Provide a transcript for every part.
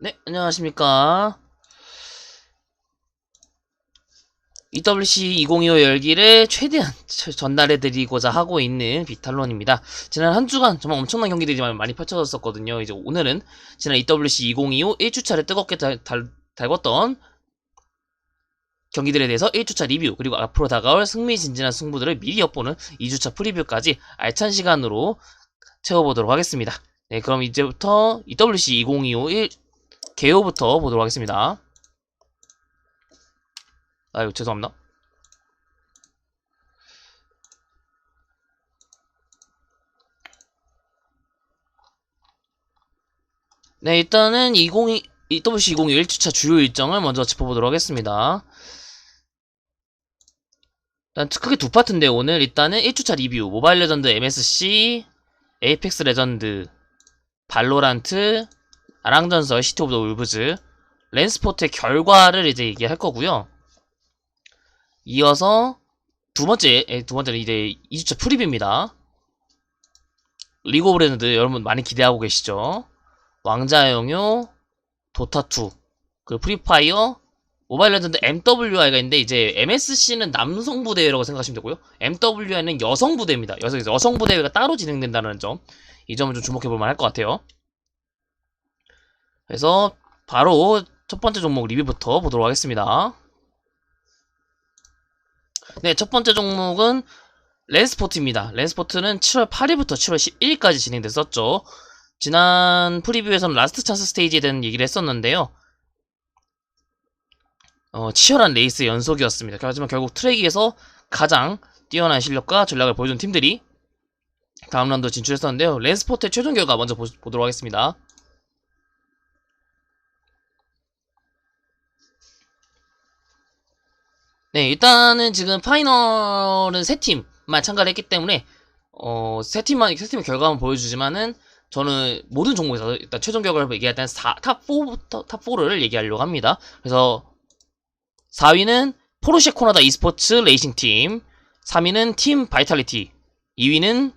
네, 안녕하십니까. EWC 2025 열기를 최대한 저- 전달해드리고자 하고 있는 비탈론입니다. 지난 한 주간 정말 엄청난 경기들이 많이- 펼쳐졌었거든요. 이제 오늘은 지난 EWC 2025 1주차를 뜨겁게 달, 달, 달궜던 경기들에 대해서 1주차 리뷰, 그리고 앞으로 다가올 승리진진한 승부들을 미리 엿보는 2주차 프리뷰까지 알찬 시간으로 채워보도록 하겠습니다. 네, 그럼 이제부터 EWC 2025 1 개요부터 보도록 하겠습니다. 아유, 죄송합니다. 네, 일단은 20, EWC 2021 1주차 주요 일정을 먼저 짚어보도록 하겠습니다. 일단 크게 두 파트인데 오늘 일단은 1주차 리뷰, 모바일 레전드 MSC, 에이펙스 레전드, 발로란트, 아랑전설, 시티 오브 더 울브즈, 랜스포트의 결과를 이제 얘기할 거고요. 이어서 두 번째, 에, 두 번째는 이제 2주차 프리뷰입니다. 리그 오브 레전드 여러분 많이 기대하고 계시죠? 왕자의 영요, 도타2, 그리고 프리파이어, 모바일 레전드 MWI가 있는데 이제 MSC는 남성 부대라고 생각하시면 되고요. MWI는 여성 부대입니다. 여성, 여성 부대가 따로 진행된다는 점. 이 점을 좀 주목해 볼 만할 것 같아요. 그래서 바로 첫 번째 종목 리뷰부터 보도록 하겠습니다. 네, 첫 번째 종목은 랜스포트입니다. 랜스포트는 7월 8일부터 7월 11일까지 진행됐었죠. 지난 프리뷰에서는 라스트 찬스 스테이지에 대한 얘기를 했었는데요. 어, 치열한 레이스 연속이었습니다. 하지만 결국 트랙에서 가장 뛰어난 실력과 전략을 보여준 팀들이 다음 라운드 진출했었는데요. 랜스포트의 최종 결과 먼저 보, 보도록 하겠습니다. 네, 일단은 지금 파이널은 세 팀만 참가를 했기 때문에 어, 세 팀만 세 팀의 결과만 보여주지만은 저는 모든 종목에서 일단 최종 결과를 얘기할 때는 4, 탑 4부터 탑 4를 얘기하려고 합니다. 그래서 4위는 포르쉐 코나다 e스포츠 레이싱 팀, 3위는 팀 바이탈리티, 2위는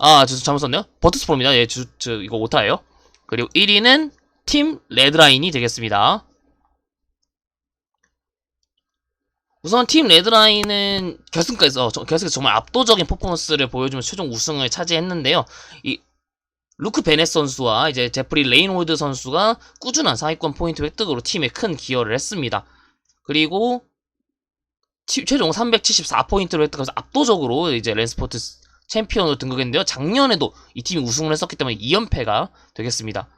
아, 저 잘못 썼네요. 버트스포입니다. 예, 주, 저 이거 오타예요. 그리고 1위는 팀 레드라인이 되겠습니다. 우선 팀 레드라인은 결승까지서 저- 결승에서 정말 압도적인 퍼포먼스를 보여주면서 최종 우승을 차지했는데요. 이 루크 베넷 선수와 이제 제프리 레인홀드 선수가 꾸준한 상위권 포인트 획득으로 팀에 큰 기여를 했습니다. 그리고 치- 최종 374포인트를 획득해서 압도적으로 이제 랜스포트 챔피언으로 등극했는데요. 작년에도 이 팀이 우승을 했었기 때문에 2연패가 되겠습니다.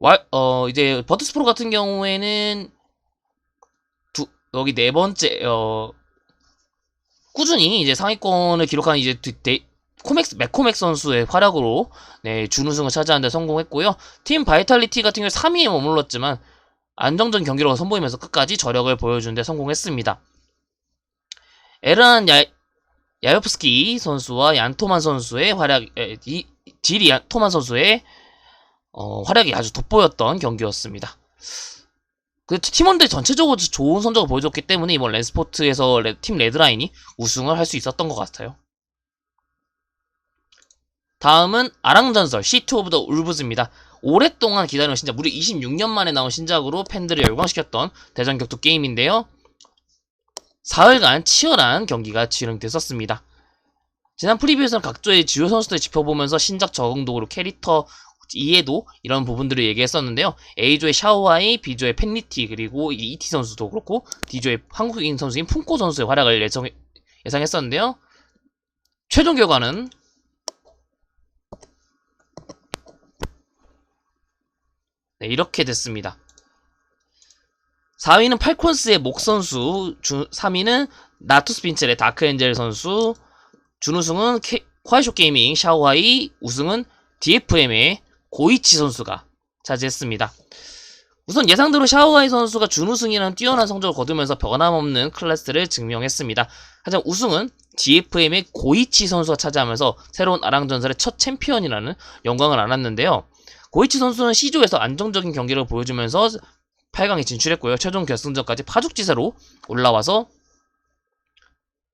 와, 어, 이제 버트스프로 같은 경우에는 두, 여기 네 번째, 어, 꾸준히 이제 상위권을 기록한 이제 드- 데, 코맥스, 맥코맥 선수의 활약으로 네, 준우승을 차지하는 데 성공했고요. 팀 바이탈리티 같은 경우 3위에 머물렀지만 안정적인 경기력을 선보이면서 끝까지 저력을 보여주는 데 성공했습니다. 에란 야, 야요프스키 선수와 얀토만 선수의 활약, 에, 이, 지리 얀토만 선수의 어, 활약이 아주 돋보였던 경기였습니다. 그 팀원들 전체적으로 좋은 성적을 보여줬기 때문에 이번 랜스포트에서 레- 팀 레드라인이 우승을 할 수 있었던 것 같아요. 다음은 아랑전설 시트 오브 더 울브즈입니다. 오랫동안 기다린 신작, 무려 26년 만에 나온 신작으로 팬들을 열광시켰던 대전 격투 게임인데요. 사흘간 치열한 경기가 진행됐었습니다. 지난 프리뷰에서는 각조의 주요 선수들 짚어보면서 신작 적응도로 캐릭터 이해도 이런 부분들을 얘기했었는데요. A조의 샤오아이, B조의 팬리티, 그리고 이 ET 선수도 그렇고 D조의 한국인 선수인 품코 선수의 활약을 예상, 예상했었는데요. 최종 결과는 네, 이렇게 됐습니다. 4위는 팔콘스의 목 선수, 주, 3위는 나투스핀첼의 다크엔젤 선수, 준우승은 케, 화이쇼 게이밍 샤오하이, 우승은 DFM의 고이치 선수가 차지했습니다. 우선 예상대로 샤오하이 선수가 준우승이라는 뛰어난 성적을 거두면서 변함없는 클래스를 증명했습니다. 하지만 우승은 DFM의 고이치 선수가 차지하면서 새로운 아랑전설의 첫 챔피언이라는 영광을 안았는데요. 고이치 선수는 C조에서 안정적인 경기를 보여주면서 8강에 진출했고요. 최종 결승전까지 파죽지세로 올라와서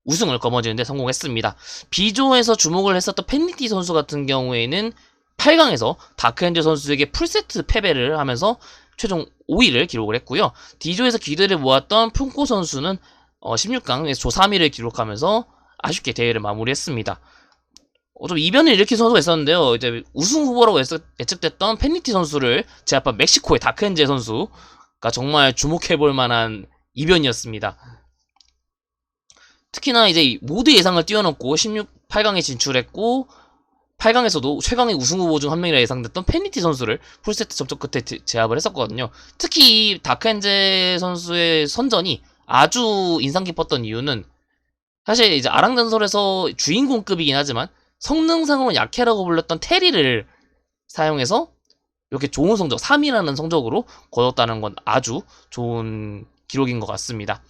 우승을 거머쥐는데 성공했습니다. B조에서 주목을 했었던 펜니티 선수 같은 경우에는 8강에서 다크엔젤 선수에게 풀세트 패배를 하면서 최종 5위를 기록을 했고요. D조에서 기대를 모았던 풍코 선수는 어, 16강에서 조 3위를 기록하면서 아쉽게 대회를 마무리했습니다. 어, 좀 이변을 일으킨 선수가 있었는데요. 이제 우승 후보라고 예측- 예측됐던 펜니티 선수를 제압한 멕시코의 다크엔젤 선수가 정말 주목해볼 만한 이변이었습니다. 특히나 이제 이 모두 예상을 뛰어넘고 16, 8강에 진출했고 8강에서도 최강의 우승 후보 중 한 명이라 예상됐던 페니티 선수를 풀세트 접촉 끝에 제- 제압을 했었거든요. 특히 이 다크엔젤 선수의 선전이 아주 인상 깊었던 이유는 사실 이제 아랑전설에서 주인공급이긴 하지만 성능상으로는 약해라고 불렸던 테리를 사용해서 이렇게 좋은 성적, 3위라는 성적으로 거뒀다는 건 아주 좋은 기록인 것 같습니다.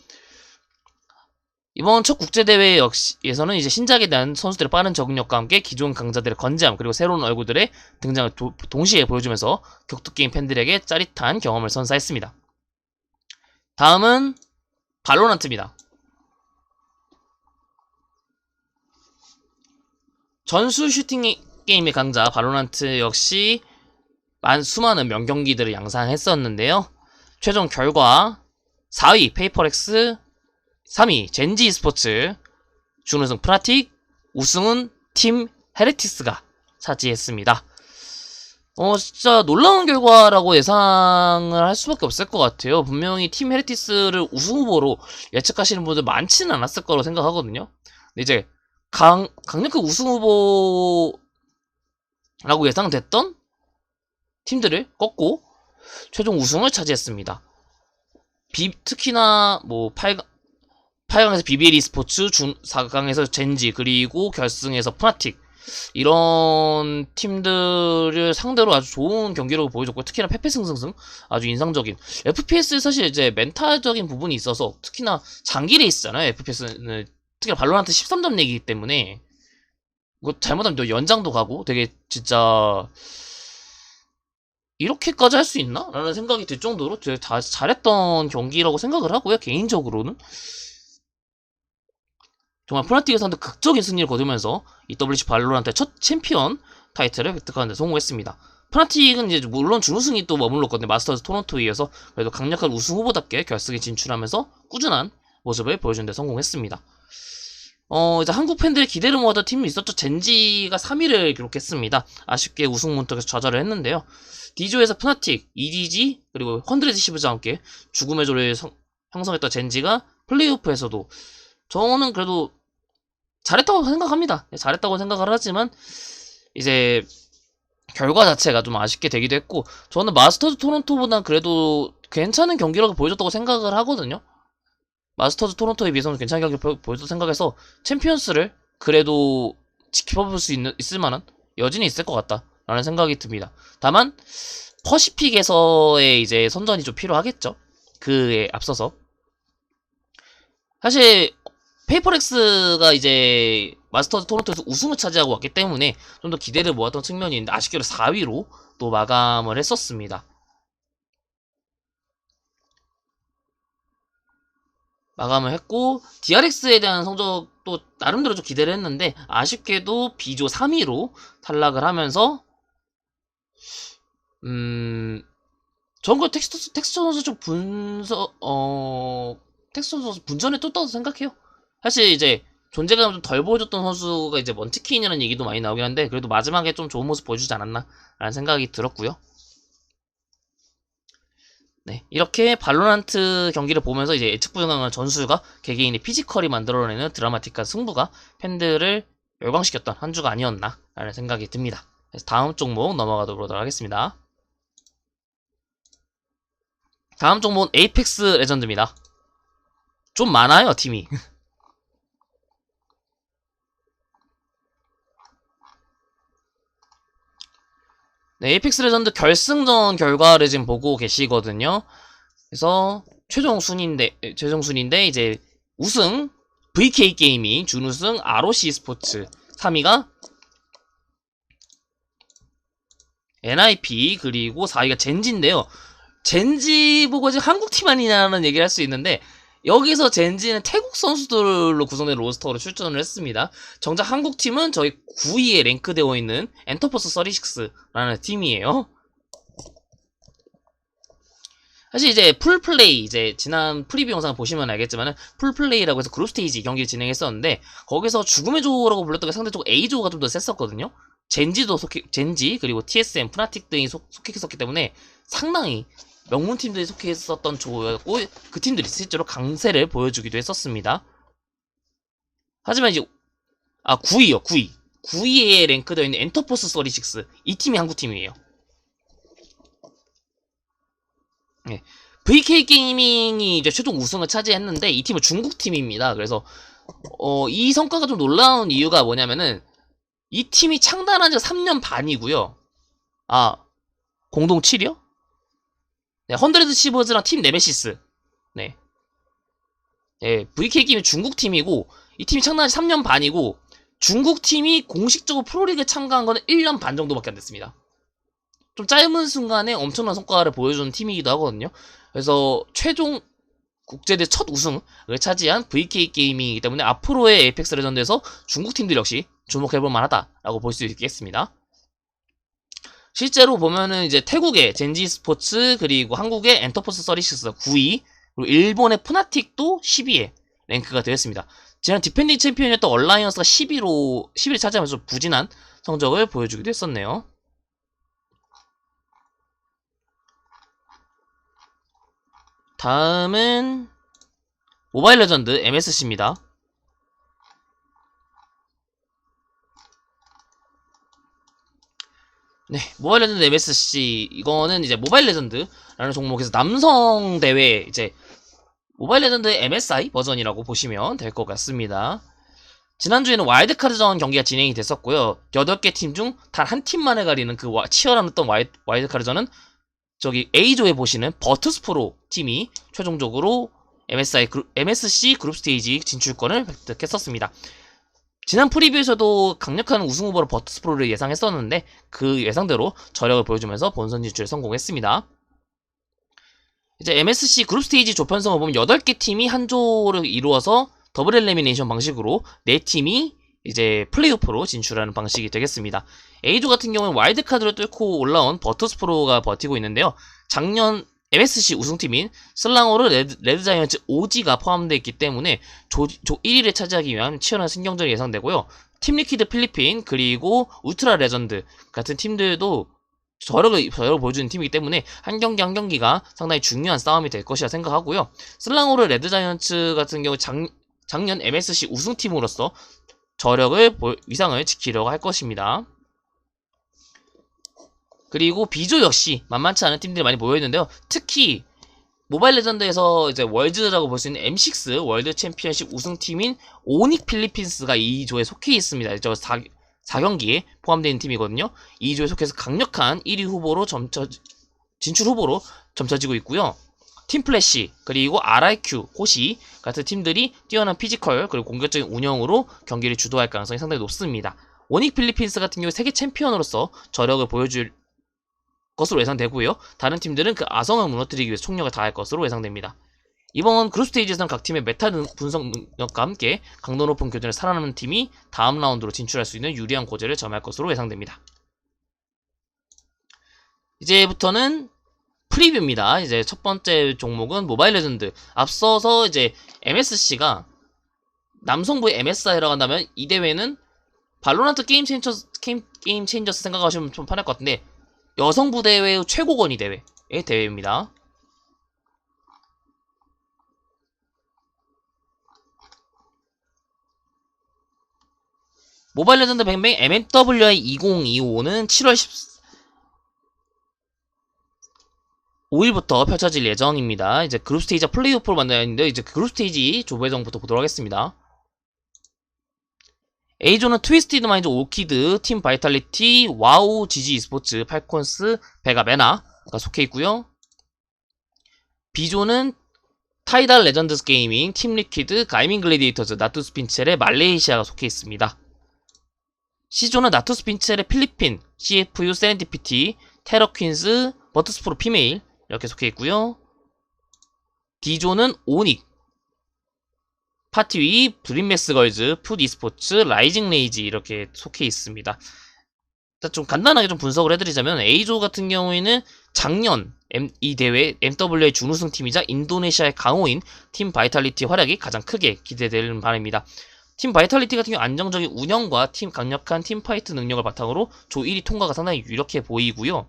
이번 첫 국제대회 역시에서는 이제 신작에 대한 선수들의 빠른 적응력과 함께 기존 강자들의 건재함 그리고 새로운 얼굴들의 등장을 도- 동시에 보여주면서 격투게임 팬들에게 짜릿한 경험을 선사했습니다. 다음은 발로란트입니다. 전술 슈팅 게임의 강자 발로란트 역시 만 수많은 명경기들을 양상했었는데요. 최종 결과 4위 페이퍼렉스, 3위 젠지 스포츠, 준우승 프라틱, 우승은 팀 헤레티스가 차지했습니다. 어, 진짜 놀라운 결과라고 예상을 할 수밖에 없을 것 같아요. 분명히 팀 헤레티스를 우승 후보로 예측하시는 분들 많지는 않았을 거라고 생각하거든요. 근데 이제 강, 강력한 우승 후보라고 예상됐던 팀들을 꺾고 최종 우승을 차지했습니다. 비, 특히나 뭐 8강, 8강에서 BBL e스포츠, 준, 4강에서 젠지, 그리고 결승에서 프나틱. 이런 팀들을 상대로 아주 좋은 경기력을 보여줬고 특히나 페페 승승승 아주 인상적인. FPS 사실 이제 멘탈적인 부분이 있어서 특히나 장기 레이스잖아요 FPS는. 특히나 발로란트 13점 내기이기 때문에. 이거 잘못하면 또 연장도 가고 되게 진짜 이렇게까지 할 수 있나? 라는 생각이 들 정도로 되게 다 잘했던 경기라고 생각을 하고요 개인적으로는 정말 프나틱에서는 극적인 승리를 거두면서 이 WC 발로란트의 첫 챔피언 타이틀을 획득하는 데 성공했습니다. 프나틱은 이제 물론 준우승이 또 머물렀거든요. 마스터즈 토론토에 이어서 그래도 강력한 우승 후보답게 결승에 진출하면서 꾸준한 모습을 보여준 데 성공했습니다. 어, 이제 한국 팬들의 기대를 모았던 팀이 있었죠. 젠지가 3위를 기록했습니다. 아쉽게 우승 문턱에서 좌절을 했는데요. D조에서 프나틱, EDG, 그리고 헌드레드 시브즈와 함께 죽음의 조를 성- 형성했던 젠지가 플레이오프에서도 저는 그래도 잘했다고 생각합니다. 네, 잘했다고 생각을 하지만 이제 결과 자체가 좀 아쉽게 되기도 했고 저는 마스터즈 토론토보다 그래도 괜찮은 경기력을 보여줬다고 생각을 하거든요. 마스터즈 토론토에 비해서는 괜찮은 경기를 보- 보여줬다고 생각해서 챔피언스를 그래도 지켜볼 수 있는, 있을 만한 여진이 있을 것 같다라는 생각이 듭니다. 다만 퍼시픽에서의 이제 선전이 좀 필요하겠죠. 그에 앞서서 사실 페이퍼렉스가 이제 마스터즈 토론토에서 우승을 차지하고 왔기 때문에 좀 더 기대를 모았던 측면이 있는데 아쉽게도 4위로 또 마감을 했었습니다. 마감을 했고 DRX에 대한 성적도 나름대로 좀 기대를 했는데 아쉽게도 B조 3위로 탈락을 하면서 음 저는 그 텍스처 선수 좀 분서 어 텍스처 선수 분전에 떴다고 생각해요. 사실 이제 존재감을 좀 덜 보여줬던 선수가 이제 먼티킨이라는 얘기도 많이 나오긴 한데 그래도 마지막에 좀 좋은 모습 보여주지 않았나 라는 생각이 들었고요. 네 이렇게 발로란트 경기를 보면서 이제 예측 불가능한 전술과 개개인의 피지컬이 만들어내는 드라마틱한 승부가 팬들을 열광시켰던 한 주가 아니었나 라는 생각이 듭니다. 그래서 다음 종목 넘어가도록 하겠습니다. 다음 종목은 에이펙스 레전드입니다. 좀 많아요 팀이. 네, 에이픽스 레전드 결승전 결과를 지금 보고 계시거든요. 그래서 최종 순인데 최종 순인데 이제 우승 VK 게이밍, 준우승 ROC 스포츠, 3위가 NIP 그리고 4위가 젠지인데요. 젠지 보고 지금 한국 팀 아니냐는 얘기를 할 수 있는데 여기서 젠지는 태국 선수들로 구성된 로스터로 출전을 했습니다. 정작 한국 팀은 저희 9위에 랭크되어 있는 엔터포스 36라는 팀이에요. 사실 이제 풀플레이 이제 지난 프리뷰 영상 보시면 알겠지만은 풀플레이라고 해서 그룹 스테이지 경기를 진행했었는데 거기서 죽음의 조라고 불렀던 게 상대적으로 A조가 좀 더 셌었거든요. 젠지도 속해 젠지 그리고 TSM 프나틱 등이 속, 속해 있었기 때문에 상당히 명문 팀들이 속해 있었던 조였고 그 팀들이 실제로 강세를 보여주기도 했었습니다. 하지만 이제 아 9위요 9위 9위에 랭크되어 있는 엔터포스 36 이 팀이 한국 팀이에요. 네. VK 게이밍이 이제 최종 우승을 차지했는데 이 팀은 중국 팀입니다. 그래서 어, 이 성과가 좀 놀라운 이유가 뭐냐면은 이 팀이 창단한 지 3년 반이고요. 아 공동 7위요? 네, 헌드레드 시버즈랑 팀 네메시스. 네. 네, VK 게임이 중국 팀이고 이 팀이 창단한 지 3년 반이고 중국 팀이 공식적으로 프로리그에 참가한 거는 1년 반 정도밖에 안 됐습니다. 좀 짧은 순간에 엄청난 성과를 보여주는 팀이기도 하거든요. 그래서 최종 국제대 첫 우승을 차지한 VK 게이밍이기 때문에 앞으로의 에이펙스 레전드에서 중국 팀들 역시 주목해볼 만하다라고 볼 수 있겠습니다. 실제로 보면은 이제 태국의 젠지 스포츠 그리고 한국의 엔터포스 36 9위 그리고 일본의 푸나틱도 10위에 랭크가 되었습니다. 지난 디펜딩 챔피언이었던 얼라이언스가 10위로 10위를 차지하면서 부진한 성적을 보여주기도 했었네요. 다음은 모바일 레전드 MSC입니다. 네, 모바일 레전드 MSC 이거는 이제 모바일 레전드라는 종목에서 남성 대회 이제 모바일 레전드 MSI 버전이라고 보시면 될 것 같습니다. 지난주에는 와일드카드전 경기가 진행이 됐었고요. 8개 팀 중 단 한 팀만을 가리는 그 와- 치열한 어떤 와일드카드전은 저기 A조에 보시는 버트스프로 팀이 최종적으로 MSI 그룹, MSC 그룹 스테이지 진출권을 획득했었습니다. 지난 프리뷰에서도 강력한 우승 후보로 버트스프로를 예상했었는데 그 예상대로 저력을 보여주면서 본선 진출에 성공했습니다. 이제 MSC 그룹 스테이지 조편성을 보면 8개 팀이 한 조를 이루어서 더블 엘리미네이션 방식으로 4팀이 이제 플레이오프로 진출하는 방식이 되겠습니다. A조 같은 경우는 와일드카드를 뚫고 올라온 버터스프로가 버티고 있는데요. 작년 MSC 우승팀인 슬랑호르 레드, 레드자이언츠 OG가 포함되어 있기 때문에 조, 조 1위를 차지하기 위한 치열한 신경전이 예상되고요. 팀리퀴드 필리핀 그리고 울트라 레전드 같은 팀들도 저력을, 저력을 보여주는 팀이기 때문에 한 경기 한 경기가 상당히 중요한 싸움이 될 것이라 생각하고요. 슬랑호르 레드자이언츠 같은 경우 작, 작년 MSC 우승팀으로서 저력을 보- 위상을 지키려고 할 것입니다. 그리고 비조 역시 만만치 않은 팀들이 많이 모여있는데요. 특히 모바일 레전드에서 이제 월드라고 볼 수 있는 M6 월드 챔피언십 우승팀인 오닉 필리핀스가 이 조에 속해 있습니다. 저 4, 4경기에 포함되어 있는 팀이거든요. 이 조에 속해서 강력한 1위 후보로 점쳐 진출 후보로 점쳐지고 있고요. 팀플래시 그리고 RIQ 호시 같은 팀들이 뛰어난 피지컬 그리고 공격적인 운영으로 경기를 주도할 가능성이 상당히 높습니다. 오닉 필리핀스 같은 경우 세계 챔피언으로서 저력을 보여줄 것으로 예상되고요. 다른 팀들은 그 아성을 무너뜨리기 위해서 총력을 다할 것으로 예상됩니다. 이번 그룹 스테이지에서는 각 팀의 메타 능- 분석 능력과 함께 강도 높은 교전을 살아남는 팀이 다음 라운드로 진출할 수 있는 유리한 고지를 점할 것으로 예상됩니다. 이제부터는 프리뷰입니다. 이제 첫 번째 종목은 모바일 레전드. 앞서서 이제 MSC가 남성부의 MSI라고 한다면 이 대회는 발로란트 게임 체인저스, 게임, 게임 체인저스 생각하시면 좀 편할 것 같은데 여성부 대회의 최고 권위 대회의 대회입니다. 모바일 레전드 뱅뱅 MMWI 2025는 7월 10, 5일부터 펼쳐질 예정입니다. 이제 그룹 스테이지와 플레이오프로 만나야 하는데 이제 그룹 스테이지 조배정부터 보도록 하겠습니다. A조는 트위스티드 마인드 오키드, 팀 바이탈리티, 와우, 지지 e스포츠, 팔콘스, 베가 메나가 속해 있고요. B조는 타이달 레전드스 게이밍, 팀 리퀴드, 가이밍 글래디에이터즈, 나투스 핀첼의 말레이시아가 속해 있습니다. C조는 나투스 핀첼의 필리핀, CFU 세렌디피티, 테러 퀸즈, 버트스프로 피메일 이렇게 속해 있고요. D조는 오닉, 파티 위, 드림맥스 걸즈, 풋 e스포츠, 라이징 레이지 이렇게 속해 있습니다. 좀 간단하게 좀 분석을 해드리자면 A조 같은 경우에는 작년 M- 이 대회 MW의 준우승 팀이자 인도네시아의 강호인 팀 바이탈리티 활약이 가장 크게 기대되는 바람입니다. 팀 바이탈리티 같은 경우 안정적인 운영과 팀 강력한 팀 파이트 능력을 바탕으로 조 1위 통과가 상당히 유력해 보이고요.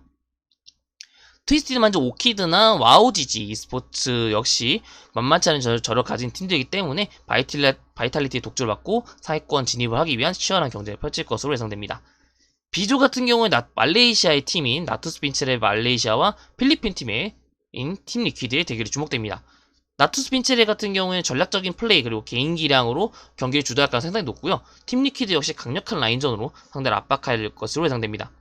트위스티드 만족 오키드나 와우지지 e스포츠 역시 만만치 않은 저- 저를 가진 팀들이기 때문에 바이탈리, 바이탈리티의 독주를 받고 상위권 진입을 하기 위한 치열한 경쟁을 펼칠 것으로 예상됩니다. 비조 같은 경우에 나- 말레이시아의 팀인 나투스핀첼의 말레이시아와 필리핀 팀의 인팀 리퀴드의 대결이 주목됩니다. 나투스핀체레 같은 경우에는 전략적인 플레이 그리고 개인 기량으로 경기를 주도할 가능성이 상당히 높고요. 팀 리퀴드 역시 강력한 라인전으로 상대를 압박할 것으로 예상됩니다.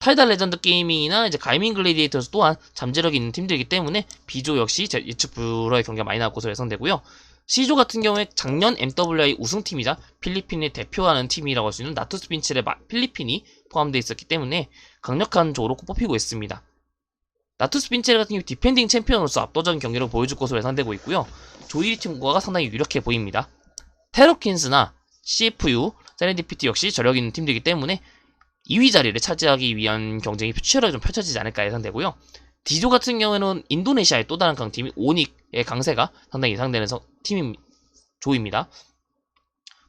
타이달 레전드 게이밍이나 이제 가이밍 글래디에이터스 또한 잠재력이 있는 팀들이기 때문에 B조 역시 제- 예측 불허의 경기가 많이 나올 것으로 예상되고요. C조 같은 경우에 작년 MWI 우승팀이자 필리핀을 대표하는 팀이라고 할 수 있는 나투스핀첼의 마- 필리핀이 포함되어 있었기 때문에 강력한 조로 뽑히고 있습니다. 나투스핀첼 같은 경우 디펜딩 챔피언으로서 압도적인 경기를 보여줄 것으로 예상되고 있고요. 조이리 팀과가 상당히 유력해 보입니다. 테러킨스나 CFU, 세렌디피티 역시 저력 있는 팀들이기 때문에 2위 자리를 차지하기 위한 경쟁이 치열하게 좀 펼쳐지지 않을까 예상되고요. D조 같은 경우에는 인도네시아의 또 다른 강팀인 오닉의 강세가 상당히 예상되는 성- 팀임 조입니다.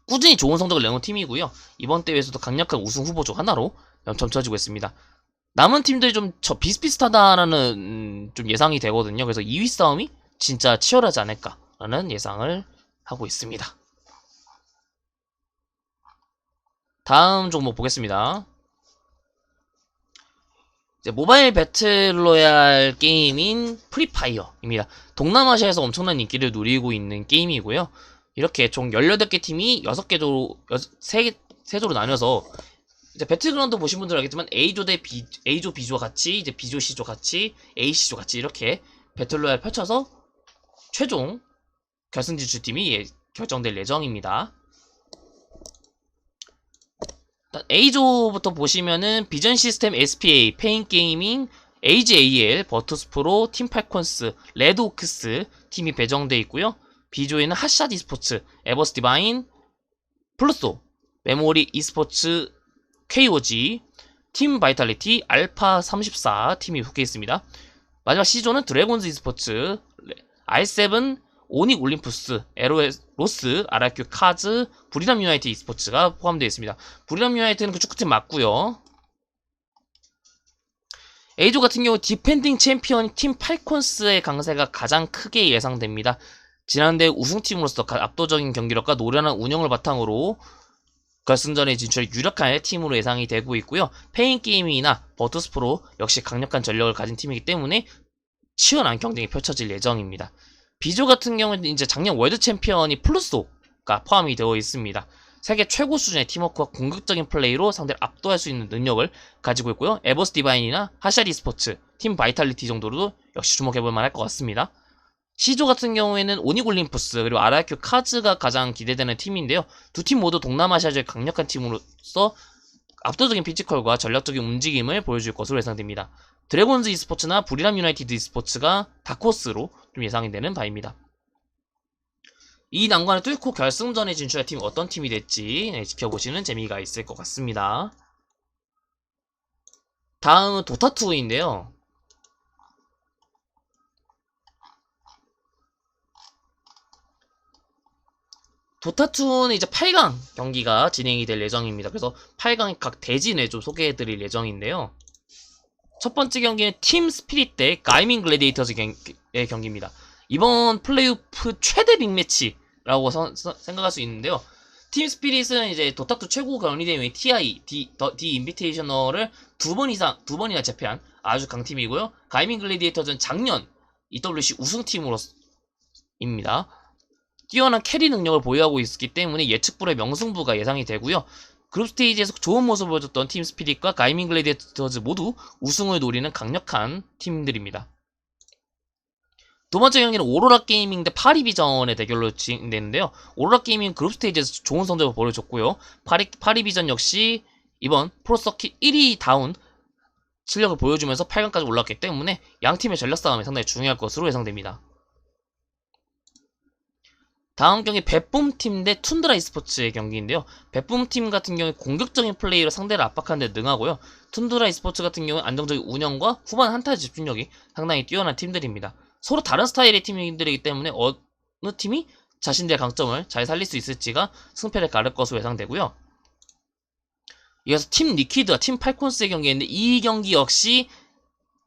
꾸준히 좋은 성적을 내놓은 팀이고요. 이번 대회에서도 강력한 우승 후보 중 하나로 점쳐지고 있습니다. 남은 팀들이 좀 저 비슷비슷하다라는 음, 좀 예상이 되거든요. 그래서 2위 싸움이 진짜 치열하지 않을까라는 예상을 하고 있습니다. 다음 종목 보겠습니다. 모바일 배틀로얄 게임인 프리파이어입니다. 동남아시아에서 엄청난 인기를 누리고 있는 게임이고요. 이렇게 총 18개 팀이 6개조로, 3개, 3조로 나뉘어서 이제 배틀그라운드 보신 분들은 알겠지만 A조 대 B, A조 B조와 같이 이제 B조 C조 같이 A C조 같이 이렇게 배틀로얄 펼쳐서 최종 결승 진출팀이 예- 결정될 예정입니다. A조부터 보시면은 비전 시스템 SPA, 페인 게이밍, AJAL, 버투스프로, 팀팔콘스, 레드오크스 팀이 배정돼 있고요. B조에는 핫샷 e스포츠, 에버스 디바인, 플루소, 메모리 e스포츠, KOG, 팀 바이탈리티, 알파 34 팀이 속해 있습니다. 마지막 C조는 드래곤즈 e스포츠, R7, 오닉 올림푸스, LOS, 로스, RRQ 카즈, 부리람 유나이트 e스포츠가 포함되어 있습니다. 부리람 유나이트는 그 축구팀 맞고요. A조 같은 경우 디펜딩 챔피언 팀 팔콘스의 강세가 가장 크게 예상됩니다. 지난대 우승팀으로서 가- 압도적인 경기력과 노련한 운영을 바탕으로 결승전에 진출해 유력한 팀으로 예상이 되고 있고요. 페인 게이밍이나 버투스프로 역시 강력한 전력을 가진 팀이기 때문에 치열한 경쟁이 펼쳐질 예정입니다. 비조 같은 경우는 이제 작년 월드 챔피언이 플루소가 포함이 되어 있습니다. 세계 최고 수준의 팀워크와 공격적인 플레이로 상대를 압도할 수 있는 능력을 가지고 있고요. 에버스 디바인이나 하샤리 스포츠, 팀 바이탈리티 정도로도 역시 주목해볼 만할 것 같습니다. C조 같은 경우에는 오니골림푸스 그리고 RRQ 카즈가 가장 기대되는 팀인데요. 두 팀 모두 동남아시아의 강력한 팀으로서 압도적인 피지컬과 전략적인 움직임을 보여줄 것으로 예상됩니다. 드래곤즈 e스포츠나 부리람 유나이티드 e스포츠가 다코스로 좀 예상이 되는 바입니다. 이 난관을 뚫고 결승전에 진출할 팀이 어떤 팀이 될지 네, 지켜보시는 재미가 있을 것 같습니다. 다음은 도타2인데요. 도타2는 이제 8강 경기가 진행이 될 예정입니다. 그래서 8강의 각 대진을 좀 소개해 드릴 예정인데요. 첫 번째 경기는 팀 스피릿 대 가이밍 글래디에이터즈의 경기 입니다. 이번 플레이오프 최대 빅매치라고 서- 서- 생각할 수 있는데요. 팀 스피릿은 이제 도타2 최고 경리 대회 TI, D, 더, D 인비테이셔널을 두 번 이상, 두 번이나 제패한 아주 강팀이고요. 가이밍 글래디에이터즈는 작년 EWC 우승팀으로입니다. 뛰어난 캐리 능력을 보유하고 있기 때문에 예측불의 명승부가 예상이 되고요. 그룹 스테이지에서 좋은 모습을 보여줬던 팀 스피릿과 가이밍 글래디에이터즈 모두 우승을 노리는 강력한 팀들입니다. 두 번째 경기는 오로라 게이밍 대 파리비전의 대결로 진행되는데요. 오로라 게이밍 그룹 스테이지에서 좋은 성적을 보여줬고요. 파리, 파리비전 역시 이번 프로서킷 1위 다운 실력을 보여주면서 8강까지 올랐기 때문에 양 팀의 전략 싸움이 상당히 중요할 것으로 예상됩니다. 다음 경기 베뿜팀 대 툰드라 e스포츠의 경기인데요. 베뿜팀 같은 경우에 공격적인 플레이로 상대를 압박하는 데 능하고요. 툰드라 e스포츠 같은 경우에 안정적인 운영과 후반 한타 집중력이 상당히 뛰어난 팀들입니다. 서로 다른 스타일의 팀들이기 때문에 어느 팀이 자신들의 강점을 잘 살릴 수 있을지가 승패를 가를 것으로 예상되고요. 이어서 팀 리퀴드와 팀 팔콘스의 경기인데 이 경기 역시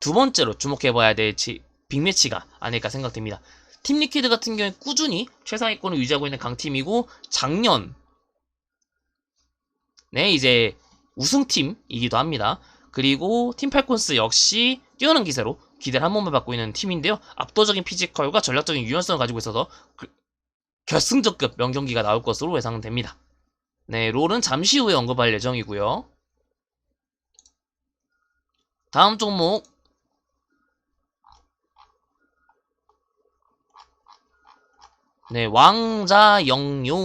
두 번째로 주목해봐야 될 지- 빅매치가 아닐까 생각됩니다. 팀 리퀴드 같은 경우에 꾸준히 최상위권을 유지하고 있는 강팀이고 작년 네 이제 우승팀이기도 합니다. 그리고 팀 팔콘스 역시 뛰어난 기세로 기대를 한 몸에 받고 있는 팀인데요. 압도적인 피지컬과 전략적인 유연성을 가지고 있어서 그- 결승적급 명경기가 나올 것으로 예상됩니다. 네, 롤은 잠시 후에 언급할 예정이고요. 다음 종목 네, 왕자영요입니다.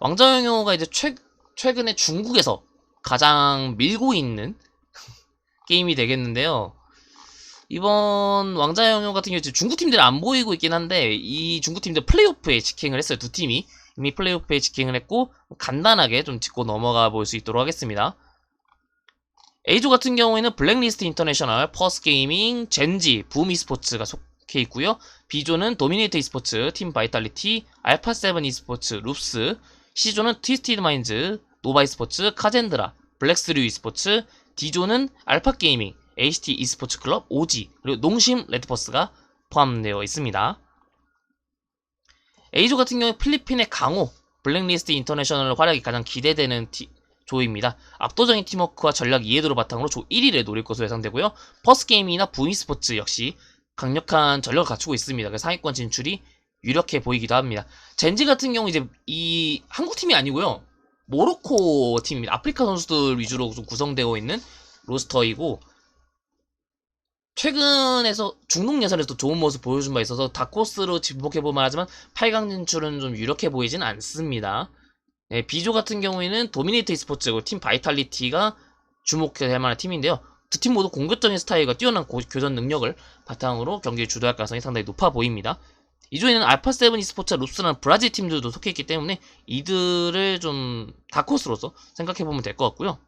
왕자영요가 이제 최, 최근에 중국에서 가장 밀고 있는 게임이 되겠는데요. 이번 왕자영요 같은 경우 중국 팀들이 안 보이고 있긴 한데 이 중국 팀들 플레이오프에 직행을 했어요. 두 팀이 이미 플레이오프에 직행을 했고 간단하게 좀 짚고 넘어가 볼 수 있도록 하겠습니다. A조 같은 경우에는 블랙리스트 인터내셔널, 퍼스 게이밍, 젠지, 붐 e스포츠가 속해 있고요. B조는 도미네이터 e스포츠, 팀 바이탈리티, 알파 세븐 e스포츠, 룹스, C조는 트위스티드 마인즈, 노바 e스포츠, 카젠드라, 블랙스류 e스포츠, D조는 알파 게이밍, HT e스포츠 클럽, OG, 그리고 농심 레드퍼스가 포함되어 있습니다. A조 같은 경우에 필리핀의 강호, 블랙리스트 인터내셔널 활약이 가장 기대되는 티- 조입니다. 압도적인 팀워크와 전략 이해도를 바탕으로 조 1위를 노릴 것으로 예상되고요. 퍼스게임이나 부이스포츠 역시 강력한 전력을 갖추고 있습니다. 그래서 상위권 진출이 유력해 보이기도 합니다. 젠지 같은 경우 이제 이 한국 팀이 아니고요. 모로코 팀입니다. 아프리카 선수들 위주로 좀 구성되어 있는 로스터이고 최근에서 중동 예선에서 좋은 모습 보여준 바 있어서 다코스로 지목해보면 하지만 8강 진출은 좀 유력해 보이진 않습니다. 네, B조 같은 경우에는 도미네이터 e스포츠고 팀 바이탈리티가 주목해야 만한 팀인데요. 두 팀 모두 공격적인 스타일과 뛰어난 고- 교전 능력을 바탕으로 경기를 주도할 가능성이 상당히 높아 보입니다. 이조에는 알파7 e스포츠와 룹스라는 브라질 팀들도 속해 있기 때문에 이들을 좀 다코스로서 생각해보면 될 것 같고요.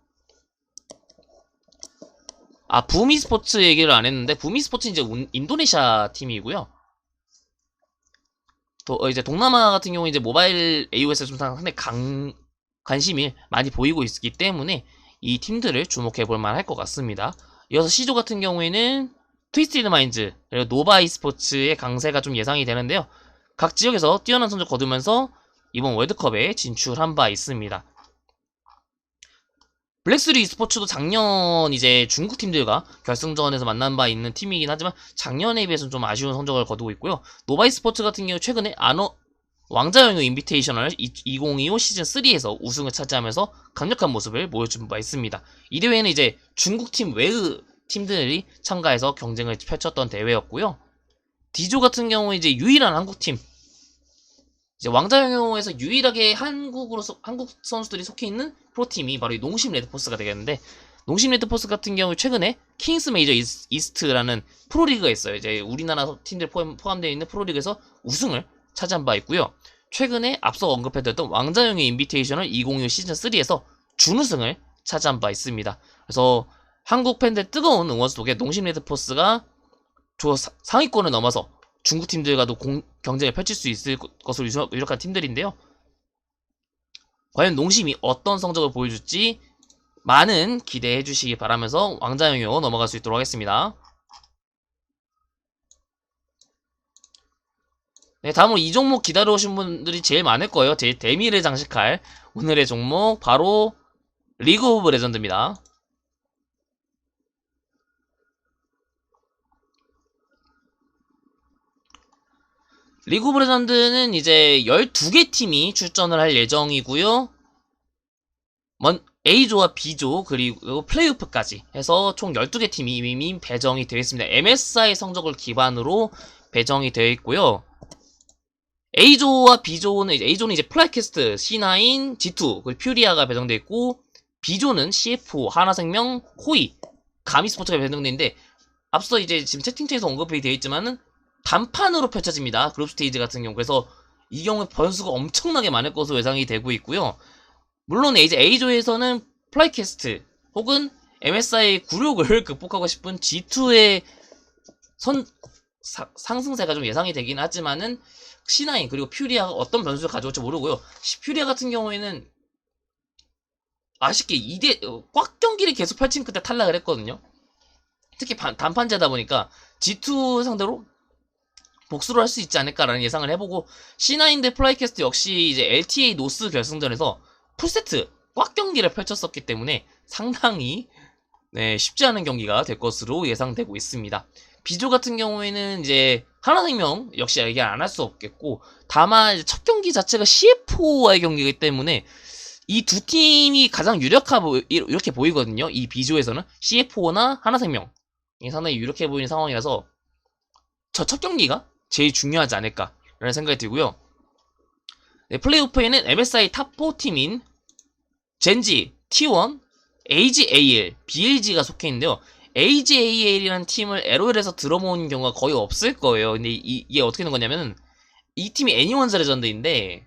아, 붐 e스포츠 얘기를 안 했는데, 붐 e스포츠는 이제 운- 인도네시아 팀이고요. 또, 어, 이제 동남아 같은 경우 이제 모바일 AOS에 좀 상당히 강, 관심이 많이 보이고 있기 때문에 이 팀들을 주목해 볼 만할 것 같습니다. 이어서 C조 같은 경우에는 트위스티드 마인즈, 그리고 노바 e스포츠의 강세가 좀 예상이 되는데요. 각 지역에서 뛰어난 성적 거두면서 이번 월드컵에 진출한 바 있습니다. 블랙스리 e스포츠도 작년 이제 중국 팀들과 결승전에서 만난 바 있는 팀이긴 하지만 작년에 비해서는 좀 아쉬운 성적을 거두고 있고요. 노바 e스포츠 같은 경우 최근에 아너 왕자영유 인비테이셔널 2025 시즌 3에서 우승을 차지하면서 강력한 모습을 보여준 바 있습니다. 이 대회는 이제 중국 팀 외의 팀들이 참가해서 경쟁을 펼쳤던 대회였고요. D조 같은 경우 이제 유일한 한국 팀 이제 왕자영유에서 유일하게 한국으로 소- 한국 선수들이 속해 있는 프로팀이 바로 이 농심 레드포스가 되겠는데 농심 레드포스 같은 경우 최근에 킹스 메이저 이스- 이스트라는 프로리그가 있어요. 이제 우리나라 팀들 포함, 포함되어 있는 프로리그에서 우승을 차지한 바 있고요. 최근에 앞서 언급해드렸던 왕자영의 인비테이셔널 2025 시즌 3에서 준우승을 차지한 바 있습니다. 그래서 한국 팬들 뜨거운 응원 속에 농심 레드포스가 상위권을 넘어서 중국 팀들과도 공- 경쟁을 펼칠 수 있을 것- 것으로 유력- 유력한 팀들인데요. 과연 농심이 어떤 성적을 보여줄지 많은 기대해 주시기 바라면서 왕자영요 넘어갈 수 있도록 하겠습니다. 네, 다음으로 이 종목 기다려 오신 분들이 제일 많을 거예요. 제일 대미를 장식할 오늘의 종목 바로 리그 오브 레전드입니다. 리그 오브 레전드는 이제 12개 팀이 출전을 할 예정이고요. 먼 A조와 B조 그리고 플레이오프까지 해서 총 12개 팀이 이미 배정이 되어 있습니다. MSI 성적을 기반으로 배정이 되어 있고요. A조와 B조는 이제 A조는 이제 플라이캐스트, C9, G2, 그리고 퓨리아가 배정되어 있고 B조는 CF, 하나생명, 코이, 가미스포츠가 배정되어 있는데 앞서 이제 지금 채팅창에서 언급이 되어 있지만은 단판으로 펼쳐집니다. 그룹 스테이지 같은 경우. 그래서 이 경우에 변수가 엄청나게 많을 것으로 예상이 되고 있고요. 물론 이제 A조에서는 플라이캐스트 혹은 MSI 96을 극복하고 싶은 G2의 선 사- 상승세가 좀 예상이 되긴 하지만은 C9 그리고 퓨리아가 어떤 변수를 가져올지 모르고요. 시- 퓨리아 같은 경우에는 아쉽게 2대 어, 꽉 경기를 계속 펼친 끝에 탈락을 했거든요. 특히 반- 단판제다 보니까 G2 상대로 복수를 할 수 있지 않을까라는 예상을 해보고 C9 대 플라이캐스트 역시 이제 LTA 노스 결승전에서 풀세트 꽉 경기를 펼쳤었기 때문에 상당히 네, 쉽지 않은 경기가 될 것으로 예상되고 있습니다. 비조 같은 경우에는 이제 하나생명 역시 얘기 안 할 수 없겠고 다만 첫 경기 자체가 CF4와의 경기이기 때문에 이 두 팀이 가장 유력하 보 이렇게 보이거든요. 이 비조에서는 CF4나 하나생명 이 상당히 유력해 보이는 상황이라서 저 첫 경기가 제일 중요하지 않을까라는 생각이 들고요. 네, 플레이오프에는 MSI 탑 4 팀인 젠지, T1, AGAL, BLG가 속해 있는데요. AGAL이라는 팀을 LOL에서 들어본 경우가 거의 없을 거예요. 근데 이, 게 어떻게 된 거냐면은 이 팀이 애니원즈 레전드인데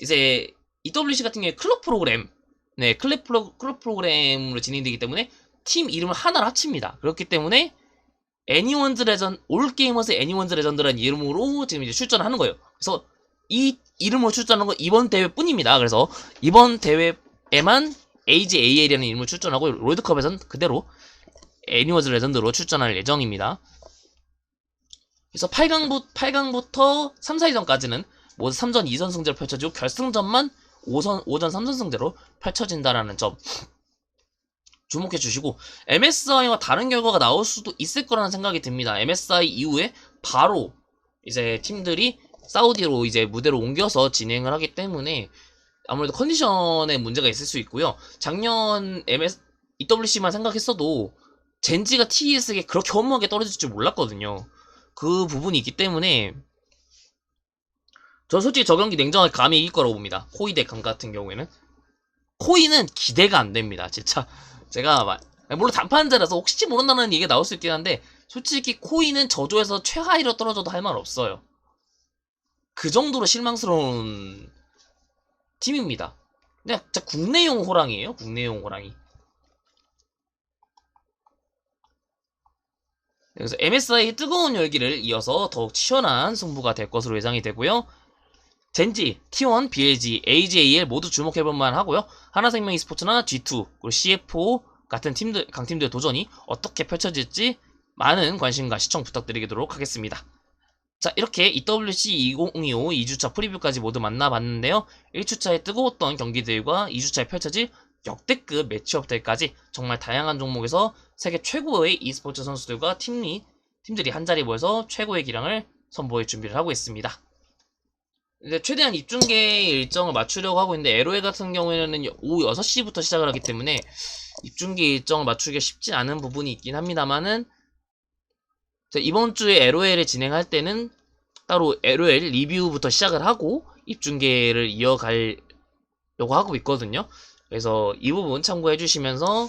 이제 EWC 같은 경우에 클럽 프로그램, 네 클럽 프로 클럽 프로그램으로 진행되기 때문에 팀 이름을 하나로 합칩니다. 그렇기 때문에 애니원즈 레전 올 게이머스 애니원즈 레전드라는 이름으로 지금 이제 출전하는 거예요. 그래서 이 이름으로 출전한 건 이번 대회뿐입니다. 그래서 이번 대회에만 AGAL이라는 이름으로 출전하고 롤드컵에선 그대로 애니워즈 레전드로 출전할 예정입니다. 그래서 8강부, 8강부터 3, 4위전까지는 모두 3전 2선 승제로 펼쳐지고 결승전만 5선, 5전 3선 승제로 펼쳐진다라는 점 주목해 주시고 MSI와 다른 결과가 나올 수도 있을 거라는 생각이 듭니다. MSI 이후에 바로 이제 팀들이 사우디로 이제 무대로 옮겨서 진행을 하기 때문에 아무래도 컨디션에 문제가 있을 수 있고요. 작년 MS, EWC만 생각했어도 젠지가 TES에게 그렇게 허무하게 떨어질 줄 몰랐거든요. 그 부분이 있기 때문에 저 솔직히 저 경기 냉정하게 감히 이길 거라고 봅니다. 코이 대강 같은 경우에는 코이는 기대가 안 됩니다. 진짜 제가 막- 물론 단판자라서 혹시 모른다는 얘기가 나올 수 있긴 한데 솔직히 코이는 저조에서 최하위로 떨어져도 할 말 없어요. 그 정도로 실망스러운 팀입니다. 그냥 국내용 호랑이에요. 국내용 호랑이. 그래서 MSI의 뜨거운 열기를 이어서 더욱 치열한 승부가 될 것으로 예상이 되고요. 젠지, T1, BLG, AJL 모두 주목해볼만 하고요. 하나생명 e스포츠나 G2, 그리고 CF5 같은 팀들, 강팀들의 도전이 어떻게 펼쳐질지 많은 관심과 시청 부탁드리도록 하겠습니다. 자, 이렇게 EWC 2025 2주차 프리뷰까지 모두 만나봤는데요. 1주차에 뜨거웠던 경기들과 2주차에 펼쳐질 역대급 매치업들까지 정말 다양한 종목에서 세계 최고의 e스포츠 선수들과 팀이, 팀들이 한자리에 모여서 최고의 기량을 선보일 준비를 하고 있습니다. 이제 최대한 입중계 일정을 맞추려고 하고 있는데 에로에 같은 경우에는 오후 6시부터 시작을 하기 때문에 입중계 일정을 맞추기가 쉽지 않은 부분이 있긴 합니다만은 이번 주에 LOL을 진행할 때는 따로 LOL 리뷰부터 시작을 하고 입중계를 이어가려고 하고 있거든요. 그래서 이 부분 참고해 주시면서